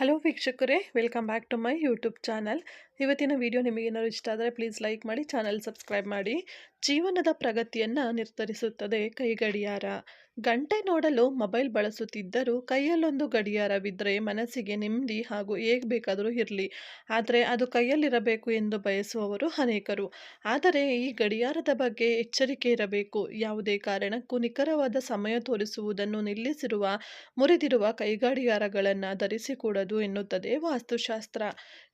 Hello ವೀಕ್ಷಕರೇ. Welcome back to my YouTube channel ಇವತ್ತಿನ video ನಿಮಗೇನಾದ್ರು ಇಷ್ಟ ಆದರೆ ಪ್ಲೀಸ್ ಲೈಕ್ ಮಾಡಿ ಚಾನಲ್ ಸಬ್ಸ್ಕ್ರೈಬ್ ಮಾಡಿ. ಜೀವನದ ಪ್ರಗತಿಯನ್ನು ನಿರ್ಧರಿಸುತ್ತದೆ ಕೈಗಡಿಯಾರ. ಗಂಟೆ ನೋಡಲು ಮೊಬೈಲ್ ಬಳಸುತ್ತಿದ್ದರೂ ಕೈಯಲ್ಲೊಂದು ಗಡಿಯಾರವಿದ್ದರೆ ಮನಸ್ಸಿಗೆ ನೆಮ್ಮದಿ ಹಾಗೂ ಹೇಗೆ ಬೇಕಾದರೂ ಇರಲಿ. ಆದರೆ ಅದು ಕೈಯಲ್ಲಿರಬೇಕು ಎಂದು ಬಯಸುವವರು ಅನೇಕರು. ಆದರೆ ಈ ಗಡಿಯಾರದ ಬಗ್ಗೆ ಎಚ್ಚರಿಕೆ ಇರಬೇಕು. ಯಾವುದೇ ಕಾರಣಕ್ಕೂ ನಿಖರವಾದ ಸಮಯ ತೋರಿಸುವುದನ್ನು ನಿಲ್ಲಿಸಿರುವ, ಮುರಿದಿರುವ ಕೈಗಡಿಯಾರಗಳನ್ನು ಧರಿಸಿಕೊಡದು ಎನ್ನುತ್ತದೆ ವಾಸ್ತುಶಾಸ್ತ್ರ.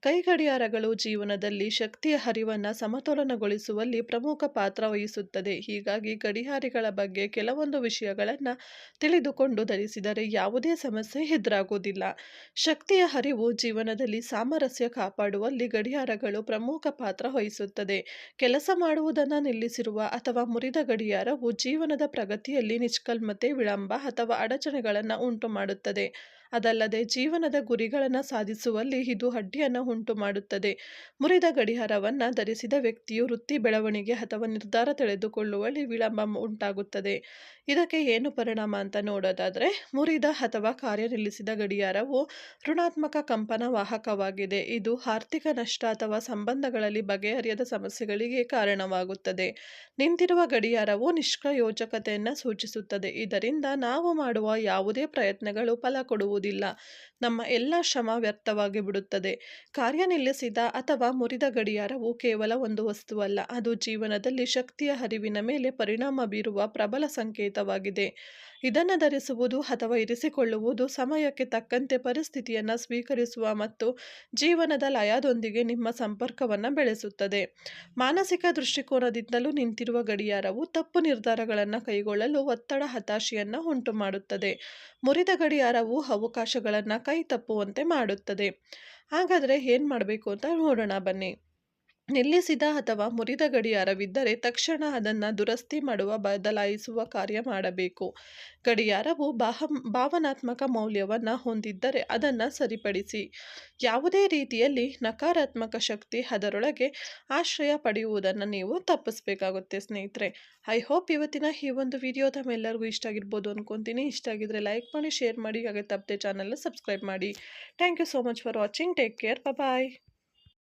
ಕೈಗಡಿಯಾರಗಳು ಜೀವನದಲ್ಲಿ ಶಕ್ತಿಯ ಹರಿವನ್ನು ಸಮತೋಲನಗೊಳಿಸುವಲ್ಲಿ ಪ್ರಮುಖ ಪಾತ್ರ ವಹಿಸುತ್ತದೆ. ಹೀಗಾಗಿ ಗಡಿಹಾರಿಗಳ ಬಗ್ಗೆ ಕೆಲವೊಂದು ವಿಷಯಗಳನ್ನು ತಿಳಿದುಕೊಂಡು ಧರಿಸಿದರೆ ಯಾವುದೇ ಸಮಸ್ಯೆ ಎದುರಾಗುವುದಿಲ್ಲ. ಶಕ್ತಿಯ ಹರಿವು ಜೀವನದಲ್ಲಿ ಸಾಮರಸ್ಯ ಕಾಪಾಡುವಲ್ಲಿ ಗಡಿಯಾರಗಳು ಪ್ರಮುಖ ಪಾತ್ರ ವಹಿಸುತ್ತದೆ. ಕೆಲಸ ಮಾಡುವುದನ್ನು ನಿಲ್ಲಿಸಿರುವ ಅಥವಾ ಮುರಿದ ಗಡಿಯಾರವು ಜೀವನದ ಪ್ರಗತಿಯಲ್ಲಿ ನಿಷ್ಕಲ್ಮತೆ, ವಿಳಂಬ ಅಥವಾ ಅಡಚಣೆಗಳನ್ನು ಉಂಟು ಮಾಡುತ್ತದೆ ಅದಲ್ಲದೆ ಜೀವನದ ಗುರಿಗಳನ್ನು ಸಾಧಿಸುವಲ್ಲಿ ಇದು ಅಡ್ಡಿಯನ್ನು ಉಂಟು ಮಾಡುತ್ತದೆ. ಮುರಿದ ಗಡಿಯಾರವನ್ನು ಧರಿಸಿದ ವ್ಯಕ್ತಿಯು ವೃತ್ತಿ ಬೆಳವಣಿಗೆ ಅಥವಾ ನಿರ್ಧಾರ ತಿಳಿದುಕೊಳ್ಳುವಲ್ಲಿ ವಿಳಂಬ ಉಂಟಾಗುತ್ತದೆ. ಇದಕ್ಕೆ ಏನು ಪರಿಣಾಮ ಅಂತ ನೋಡೋದಾದರೆ, ಮುರಿದ ಅಥವಾ ಕಾರ್ಯ ನಿಲ್ಲಿಸಿದ ಗಡಿಯಾರವು ಋಣಾತ್ಮಕ ಕಂಪನ ವಾಹಕವಾಗಿದೆ. ಇದು ಆರ್ಥಿಕ ನಷ್ಟ ಅಥವಾ ಸಂಬಂಧಗಳಲ್ಲಿ ಬಗೆಹರಿಯದ ಸಮಸ್ಯೆಗಳಿಗೆ ಕಾರಣವಾಗುತ್ತದೆ. ನಿಂತಿರುವ ಗಡಿಯಾರವು ನಿಷ್ಕ್ರಯೋಜಕತೆಯನ್ನು ಸೂಚಿಸುತ್ತದೆ. ಇದರಿಂದ ನಾವು ಮಾಡುವ ಯಾವುದೇ ಪ್ರಯತ್ನಗಳು ಫಲ ಕೊಡುವುದಿಲ್ಲ ನಮ್ಮ ಎಲ್ಲ ಶ್ರಮ ವ್ಯರ್ಥವಾಗಿ ಬಿಡುತ್ತದೆ. ಕಾರ್ಯ ನಿಲ್ಲಿಸಿದ ಅಥವಾ ಮುರಿದ ಗಡಿಯಾರವು ಕೇವಲ ಒಂದು ವಸ್ತುವಲ್ಲ, ಅದು ಜೀವನದಲ್ಲಿ ಶಕ್ತಿಯ ಹರಿವಿನ ಮೇಲೆ ಪರಿಣಾಮ ಬೀರುವ ಪ್ರಬಲ ಸಂಕೇತವಾಗಿದೆ. ಇದನ್ನು ಧರಿಸುವುದು ಅಥವಾ ಇರಿಸಿಕೊಳ್ಳುವುದು ಸಮಯಕ್ಕೆ ತಕ್ಕಂತೆ ಪರಿಸ್ಥಿತಿಯನ್ನು ಸ್ವೀಕರಿಸುವ ಮತ್ತು ಜೀವನದ ಲಯದೊಂದಿಗೆ ನಿಮ್ಮ ಸಂಪರ್ಕವನ್ನು ಬೆಳೆಸುತ್ತದೆ. ಮಾನಸಿಕ ದೃಷ್ಟಿಕೋನದಿಂದಲೂ ನಿಂತಿರುವ ಗಡಿಯಾರವು ತಪ್ಪು ನಿರ್ಧಾರಗಳನ್ನು ಕೈಗೊಳ್ಳಲು ಒತ್ತಡ, ಹತಾಶೆಯನ್ನು ಉಂಟು ಮಾಡುತ್ತದೆ ಮುರಿದ ಗಡಿಯಾರವು ಅವಕಾಶಗಳನ್ನು ಕೈ ತಪ್ಪುವಂತೆ ಮಾಡುತ್ತದೆ. ಹಾಗಾದರೆ ಏನು ಮಾಡಬೇಕು ಅಂತ ನೋಡೋಣ ಬನ್ನಿ. ನಿಲ್ಲಿಸಿದ ಅಥವಾ ಮುರಿದ ಗಡಿಯಾರವಿದ್ದರೆ ತಕ್ಷಣ ಅದನ್ನು ದುರಸ್ತಿ ಮಾಡುವ, ಬದಲಾಯಿಸುವ ಕಾರ್ಯ ಮಾಡಬೇಕು. ಗಡಿಯಾರವು ಬಾಹ, ಭಾವನಾತ್ಮಕ ಮೌಲ್ಯವನ್ನು ಹೊಂದಿದ್ದರೆ ಅದನ್ನು ಸರಿಪಡಿಸಿ. ಯಾವುದೇ ರೀತಿಯಲ್ಲಿ ನಕಾರಾತ್ಮಕ ಶಕ್ತಿ ಅದರೊಳಗೆ ಆಶ್ರಯ ಪಡೆಯುವುದನ್ನು ನೀವು ತಪ್ಪಿಸಬೇಕಾಗುತ್ತೆ ಸ್ನೇಹಿತರೆ. ಐ ಹೋಪ್ ಇವತ್ತಿನ ಈ ಒಂದು ವಿಡಿಯೋ ತಮ್ಮೆಲ್ಲರಿಗೂ ಇಷ್ಟ ಆಗಿರ್ಬೋದು ಅನ್ಕೊತೀನಿ. ಇಷ್ಟ ಆಗಿದ್ರೆ ಲೈಕ್ ಮಾಡಿ ಶೇರ್ ಮಾಡಿ, ಹಾಗೆ ತಪ್ಪದೆ ಚಾನಲ್ನ ಸಬ್ಸ್ಕ್ರೈಬ್ ಮಾಡಿ. Thank you so much for watching take care bye